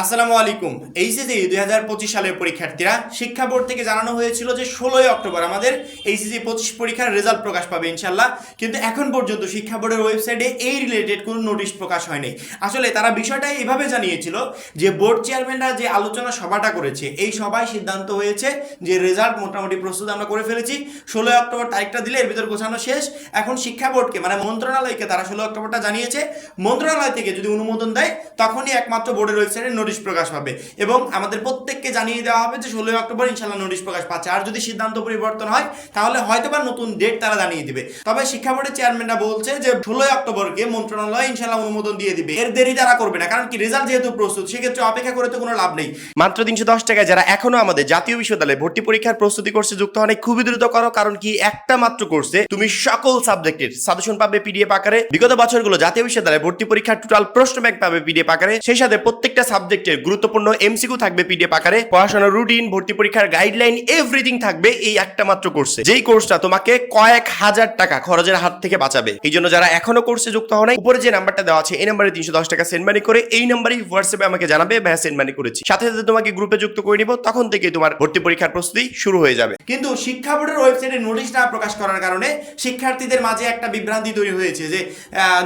আসসালামু আলাইকুম। এইচএসি দুই হাজার পঁচিশ সালের পরীক্ষার্থীরা, শিক্ষা বোর্ড থেকে জানানো হয়েছিল যে ষোলোই অক্টোবর আমাদের এইচএসি পঁচিশ পরীক্ষার রেজাল্ট প্রকাশ পাবে ইনশাল্লাহ কিন্তু এখন পর্যন্ত শিক্ষা বোর্ডের ওয়েবসাইটে এই রিলেটেড কোনো নোটিশ প্রকাশ হয়নি। আসলে তারা বিষয়টা এভাবে জানিয়েছিল যে বোর্ড চেয়ারম্যানরা যে আলোচনা সভাটা করেছে, এই সভায় সিদ্ধান্ত হয়েছে যে রেজাল্ট মোটামুটি প্রস্তুত আমরা করে ফেলেছি। ষোলোই অক্টোবর তারিখটা দিলে এর ভিতর গোছানো শেষ। এখন শিক্ষা বোর্ডকে মানে মন্ত্রণালয়কে তারা ষোলো অক্টোবরটা জানিয়েছে। মন্ত্রণালয় থেকে যদি অনুমোদন দেয়, তখনই একমাত্র বোর্ডের ওয়েবসাইটে নোটিশ প্রকাশ পাবে। এবং আমাদের প্রত্যেককে জানিয়ে দেওয়া হবে যে, ষোলোই অক্টোবর ইনশাল্লাহ নোটিশ প্রকাশ পাচ্ছে। আর যদি সিদ্ধান্ত পরিবর্তন হয়, তাহলে হয়তো বা নতুন ডেট তারা জানিয়ে দিবে। তবে শিক্ষা বোর্ডের চেয়ারম্যানরা বলছে যে, ষোলোই অক্টোবরকে মন্ত্রণালয় ইনশাল্লাহ অনুমোদন দিয়ে দিবে। এর দেরি তারা করবে না, কারণ কি রেজাল্ট যেহেতু প্রস্তুত, সেক্ষেত্রে অপেক্ষা করে তো কোনো লাভ নেই। মাত্র তিনশো দশ টাকায় যারা এখনও আমাদের জাতীয় বিশ্ববিদ্যালয়ে ভর্তি পরীক্ষার প্রস্তুতি কোর্সে যুক্ত হন খুবই দ্রুত করো, কারণ কি একটা মাত্র কোর্সে তুমি সকল সাবজেক্টের সাজেশন পাবে পিডিএফ আকারে। বিগত বছরগুলো জাতীয় বিশ্ববিদ্যালয়ে ভর্তি পরীক্ষার টোটাল প্রশ্ন ব্যাংক পাবে পিডিএফ আকারে। সেই সাথে প্রত্যেকটা সাবজেক্টের গুরুত্বপূর্ণ এমসিকিউ থাকবে পিডিএফ আকারে, পড়াশোনার রুটিন ভর্তি পরীক্ষার গাইডলাইন এভরিথিং থাকবে এই একটা মাত্র কোর্সে যেই কোর্সটা তোমাকে কয়েক হাজার টাকা খরচের হাত থেকে বাঁচাবে। এই জন্য যারা এখনও কোর্সে যুক্ত হন উপরে যে নাম্বারটা দেওয়া আছে, এই নাম্বারে তিনশো দশ টাকা সেন্ড মানি করে, এই নাম্বারই হোয়াটসঅ্যাপে আমাকে জানাবে ভাইয়া সেন্ড মানি করেছি। সাথে সাথে তোমাকে গ্রুপে যুক্ত করে নিব, তখন থেকে তোমার ভর্তি পরীক্ষার প্রস্তুতি শুরু হয়ে যাবে। কিন্তু শিক্ষা বোর্ডের ওয়েবসাইটে নোটিশ না প্রকাশ করার কারণে শিক্ষার্থীদের মাঝে একটা বিভ্রান্তি তৈরি হয়েছে যে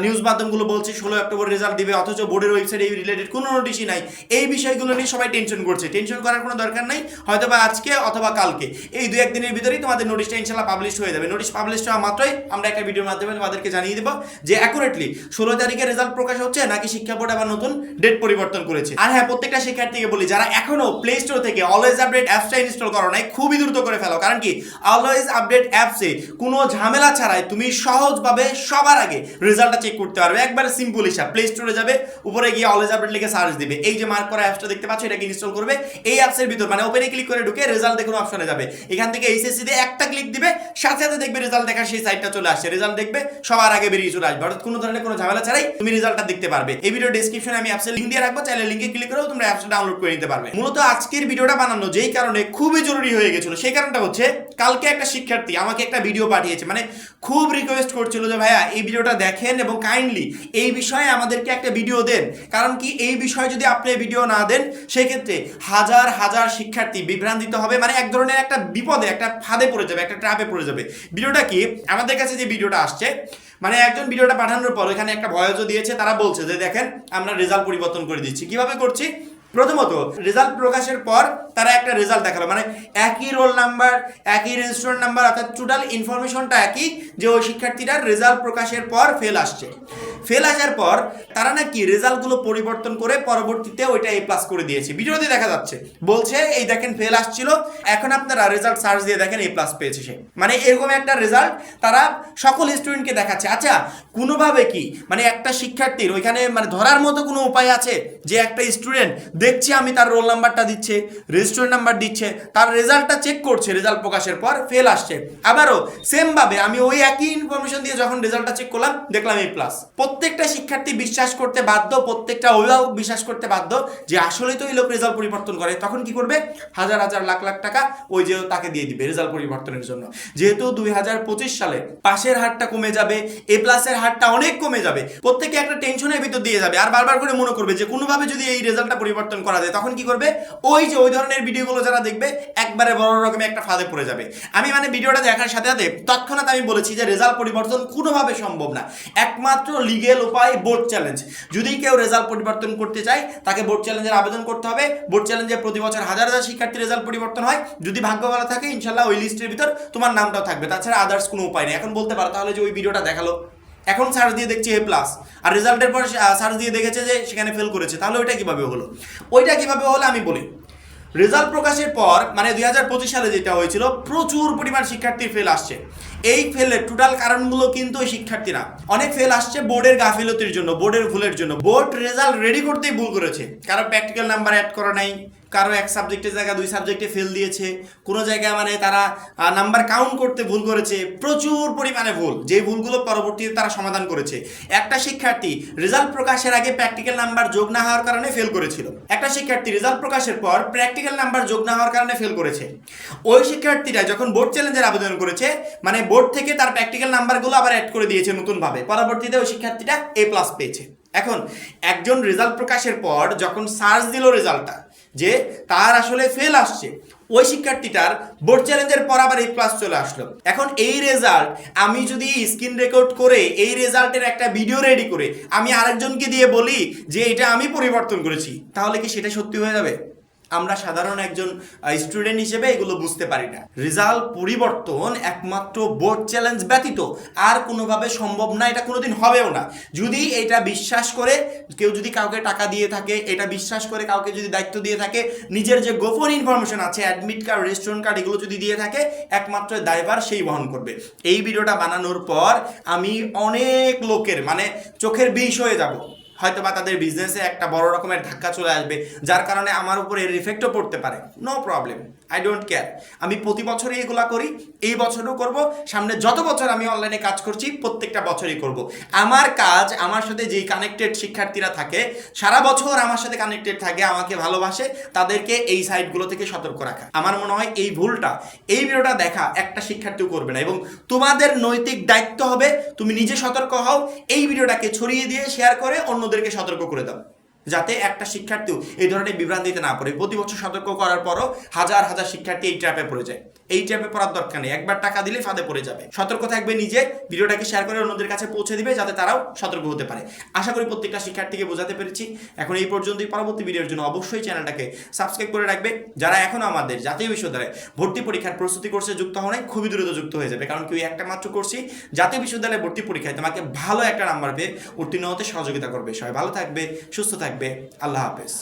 নিউজ মাধ্যমগুলো বলছে, ষোলো অক্টোবর রেজাল্ট দিবে, অথচ বোর্ডের ওয়েবসাইটে এই রিলেটেড কোনো নোটিশই নাই। এই বিষয়গুলো নিয়ে সবাই টেনশন করছে। টেনশন করার কোনো দরকার নাই হয়তো বা আজকে অথবা কালকে। এই দু একদিনের ভিতরেই তোমাদের নোটিশটা ইনশাল্লাহ পাবলিশ হয়ে যাবে। নোটিশ পাবলিশ হওয়া মাত্রই আমরা একটা ভিডিওর মাধ্যমে তোমাদেরকে জানিয়ে দেবো যে অ্যাকুরেটলি ষোলো তারিখে রেজাল্ট প্রকাশ হচ্ছে নাকি শিক্ষা বোর্ড আবার নতুন ডেট পরিবর্তন করেছে। আর হ্যাঁ প্রত্যেকটা শিক্ষার্থীকে বলি, যারা এখনও প্লে স্টোর থেকে অলওয়েজ আপডেট অ্যাপসটা ইনস্টল করো নাই, খুবই দ্রুত করে ফেলো। কারণ কি? অলওয়েজ আপডেট অ্যাপসে কোনো ঝামেলা ছাড়াই তুমি সহজভাবে সবার আগে রেজাল্টটা চেক করতে পারবে। একবারে সিম্পল হিসাব প্লে স্টোরে যাবে, উপরে গিয়ে অলওয়েজ আপডেট লিখে সার্চ দিবে। এই যে মার্ক করা অ্যাপসটা দেখতে পাচ্ছ, এটাকে ইনস্টল করবে। এই অ্যাপসের ভিতর মানে ওপেনে ক্লিক করে ঢুকে রেজাল্ট দেখুন অপশনে যাবে। এখান থেকে এইচএসসি দিয়ে একটা ক্লিক দিবে, সাথে সাথে দেখবে রেজাল্ট দেখার সেই সাইটটা চলে আসছে। রেজাল্ট দেখবে, সবার আগে বেরিয়ে চলে আসবে। অর্থাৎ কোনো ধরনের কোনো ঝামেলা ছাড়াই তুমি রেজাল্টটা দেখতে পারবে। এই ভিডিও ডেসক্রিপশনে আমি অ্যাপসের লিঙ্ক দিয়ে রাখব, চাইলে লিঙ্কে ক্লিক করেও তোমরা অ্যাপসটা ডাউনলোড করে নিতে পারবে। মূলত আজকের ভিডিওটা বানানো যেই কারণে খুবই জরুরি হয়ে গেছিল, সেই কারণটা হচ্ছে কালকে একটা শিক্ষার্থী আমাকে একটা ভিডিও পাঠিয়েছে মানে খুব রিকোয়েস্ট করছিল যে, ভাইয়া, এই ভিডিওটা দেখেন এবং কাইন্ডলি এই বিষয়ে আমাদেরকে একটা ভিডিও দেন। কারণ কি, এই বিষয়ে যদি আপনি ভিডিও না দেন, সেক্ষেত্রে হাজার হাজার শিক্ষার্থী বিভ্রান্তিত হবে। মানে এক ধরনের একটা বিপদে, একটা ফাঁদে পড়ে যাবে, একটা ট্রাপে পড়ে যাবে। ভিডিওটা কি? আমাদের কাছে যে ভিডিওটা আসছে মানে একজন ভিডিওটা পাঠানোর পর এখানে একটা ভয়েসও দিয়েছে, তারা বলছে যে, দেখেন, আমরা রেজাল্ট পরিবর্তন করে দিচ্ছি। কীভাবে করছি? প্রথমত, রেজাল্ট প্রকাশের পর তারা একটা রেজাল্ট দেখাল। মানে একই রোল নাম্বার একই রেজিস্ট্রেশন নাম্বার অর্থাৎ টোটাল ইনফরমেশনটা একই যে ওই শিক্ষার্থীটার রেজাল্ট প্রকাশের পর ফেল আসছে। ফেল আসার পর তারা নাকি রেজাল্টগুলো পরিবর্তন করে পরবর্তীতে ওইটা এ প্লাস করে দিয়েছে। ভিডিওতে দেখা যাচ্ছে। বলছে, এই দেখেন ফেল আসছিল, এখন আপনারা রেজাল্ট সার্চ দিয়ে দেখেন এ প্লাস পেয়েছে সে। মানে এরকম একটা রেজাল্ট তারা সকল স্টুডেন্টকে দেখাচ্ছে। আচ্ছা কোনোভাবে কি? মানে একটা শিক্ষার্থীর ওইখানে মানে ধরার মতো কোনো উপায় আছে? যে একটা স্টুডেন্ট দেখছি আমি তার রোল নাম্বারটা দিচ্ছে। রেজিস্ট্রেশন নাম্বার দিচ্ছে, তার রেজাল্টটা চেক করছে, রেজাল্ট প্রকাশের পর ফেল আসছে। আবারও সেমভাবে আমি ওই একই ইনফরমেশন দিয়ে যখন রেজাল্টটা চেক করলাম, দেখলাম এই প্লাস প্রত্যেকটা শিক্ষার্থী বিশ্বাস করতে বাধ্য, প্রত্যেকটা অভিভাবক বিশ্বাস করতে বাধ্য যে আসলেই তো এই লোক রেজাল্ট পরিবর্তন করে। তখন কি করবে? হাজার হাজার, লাখ লাখ টাকা ওই যে তাকে দিয়ে দিবে রেজাল্ট পরিবর্তনের জন্য। যেহেতু দুই সালে পাশের হারটা কমে যাবে এ প্লাসের হারটা অনেক কমে যাবে, প্রত্যেকে একটা টেনশনের ভিতর দিয়ে যাবে। আর বারবার করে মনে করবে যে কোনোভাবে যদি এই রেজাল্টটা পরিবর্তন করা যায়, তখন কি করবে? ওই যে ওই ধরনের ভিডিওগুলো যারা দেখবে, একবারে বড় রকমের একটা ফাঁদে পড়ে যাবে। আমি মানে ভিডিওটা দেখার সাথে সাথে তৎক্ষণাৎ আমি বলেছি যে রেজাল্ট পরিবর্তন কোনোভাবে সম্ভব না। একমাত্র লিগেল উপায় বোর্ড চ্যালেঞ্জ যদি কেউ রেজাল্ট পরিবর্তন করতে চায়, তাকে বোর্ড চ্যালেঞ্জের আবেদন করতে হবে। বোর্ড চ্যালেঞ্জে প্রতি বছর হাজার হাজার শিক্ষার্থী রেজাল্ট পরিবর্তন হয়। যদি ভাগ্য ভালো থাকে, ইনশাল্লাহ ওই লিস্টের ভিতর তোমার নামটাও থাকবে। তাছাড়া আদার্স কোনো উপায় নেই। এখন বলতে পারো তাহলে যে ওই ভিডিওটা দেখাল। এখন সার্চ দিয়ে দেখছি এ প্লাস আর রেজাল্টের পর সার্চ দিয়ে দেখেছে যে সেখানে ফেল করেছে। তাহলে ওইটা কীভাবে হলো? ওইটা কীভাবে হলো আমি বলি। রেজাল্ট প্রকাশের পর মানে দুই হাজার পঁচিশ সালে যেটা হয়েছিল, প্রচুর পরিমাণ শিক্ষার্থী ফেল আসছে। এই ফেলের টোটাল কারণগুলো কিন্তু ওই শিক্ষার্থীরা। অনেক ফেল আসছে বোর্ডের গাফিলতির জন্য, বোর্ডের ভুলের জন্য। বোর্ড রেজাল্ট রেডি করতেই ভুল করেছে। কারও প্র্যাকটিক্যাল নাম্বার অ্যাড করা নাই, কারও এক সাবজেক্টের জায়গায় দুই সাবজেক্টে ফেল দিয়েছে। কোনো জায়গায় মানে তারা নাম্বার কাউন্ট করতে ভুল করেছে। প্রচুর পরিমাণে ভুল। যে ভুলগুলো পরবর্তীতে তারা সমাধান করেছে। একটা শিক্ষার্থী রেজাল্ট প্রকাশের আগে প্র্যাকটিক্যাল নাম্বার যোগ না হওয়ার কারণে ফেল করেছিল। একটা শিক্ষার্থী রেজাল্ট প্রকাশের পর প্র্যাকটিক্যাল নাম্বার যোগ না হওয়ার কারণে ফেল করেছে। ওই শিক্ষার্থীরা যখন বোর্ড চ্যালেঞ্জের আবেদন করেছে মানে বোর্ড থেকে তার প্র্যাকটিক্যাল নাম্বারগুলো আবার অ্যাড করে দিয়েছে নতুনভাবে। পরবর্তীতে ওই শিক্ষার্থীটা এ প্লাস পেয়েছে। এখন একজন রেজাল্ট প্রকাশের পর যখন সার্চ দিল রেজাল্টটা যে তার আসলে ফেল আসছে, ওই শিক্ষার্থীটার বোর্ড চ্যালেঞ্জের পর আবার এই প্লাস চলে আসলো। এখন এই রেজাল্ট আমি যদি স্ক্রিন রেকর্ড করে এই রেজাল্টের একটা ভিডিও রেডি করে আমি আরেকজনকে দিয়ে বলি যে এটা আমি পরিবর্তন করেছি, তাহলে কি সেটা সত্যি হয়ে যাবে? আমরা সাধারণ একজন স্টুডেন্ট হিসেবে এগুলো বুঝতে পারি না। রেজাল্ট পরিবর্তন একমাত্র বোর্ড চ্যালেঞ্জ ব্যতীত আর কোনোভাবে সম্ভব না, এটা কোনোদিন হবেও না। যদি এটা বিশ্বাস করে, কেউ যদি কাউকে টাকা দিয়ে থাকে, এটা বিশ্বাস করে কাউকে যদি দায়িত্ব দিয়ে থাকে, নিজের যে গোপন ইনফরমেশন আছে অ্যাডমিট কার্ড রেস্টুরেন্ট কার্ড এগুলো যদি দিয়ে থাকে, একমাত্র দায়ভার সেই বহন করবে। এই ভিডিওটা বানানোর পর আমি অনেক লোকের মানে চোখের বিষ হয়ে যাব। হয়তো বা তাদের বিজনেসে একটা বড় রকমের ধাক্কা চলে আসবে, যার কারণে আমার উপরে এর ইফেক্টও পড়তে পারে। No problem I don't care আমি প্রতি বছরই এগুলা করি, এই বছরও করব। সামনে যত বছর আমি অনলাইনে কাজ করছি, প্রত্যেকটা বছরই করব। আমার কাজ, আমার সাথে যেই কানেক্টেড শিক্ষার্থীরা থাকে, সারা বছর আমার সাথে কানেক্টেড থাকে, আমাকে ভালোবাসে, তাদেরকে এই সাইটগুলো থেকে সতর্ক রাখা। আমার মনে হয় এই ভুলটা, এই ভিডিওটা দেখা একটা শিক্ষার্থীও করবে না এবং তোমাদের নৈতিক দায়িত্ব হবে, তুমি নিজে সতর্ক হও, এই ভিডিওটাকে ছড়িয়ে দিয়ে শেয়ার করে অন্যদেরকে সতর্ক করে দাও। যাতে একটা শিক্ষার্থীও এই ধরনের বিভ্রান্তিতে না পড়ে। প্রতি বছর সতর্ক করার পরও হাজার হাজার শিক্ষার্থী এই ট্র্যাপে পড়ে যায়। এই ট্র্যাপে পড়ার দরকার নেই। একবার টাকা দিলে ফাঁদে পড়ে যাবে। সতর্ক থাকবে নিজে, ভিডিওটাকে শেয়ার করে অন্যদের কাছে পৌঁছে দিবে যাতে তারাও সতর্ক হতে পারে। আশা করি প্রত্যেকটা শিক্ষার্থীকে বোঝাতে পেরেছি। এখন এই পর্যন্তই। পরবর্তী ভিডিওর জন্য অবশ্যই চ্যানেলটাকে সাবস্ক্রাইব করে রাখবে। যারা এখনও আমাদের জাতীয় বিশ্ববিদ্যালয়ে ভর্তি পরীক্ষার প্রস্তুতি কোর্সে যুক্ত হওয়া নাই খুবই দ্রুত যুক্ত হয়ে যাবে। কারণ কেউ একটা মাত্র করছি জাতীয় বিশ্ববিদ্যালয়ে ভর্তি পরীক্ষায় তোমাকে ভালো একটা নাম্বার পেয়ে উত্তীর্ণ হতে সহযোগিতা করবে। সবাই ভালো থাকবে, সুস্থ থাকবে। আল্লাহ হাফেজ।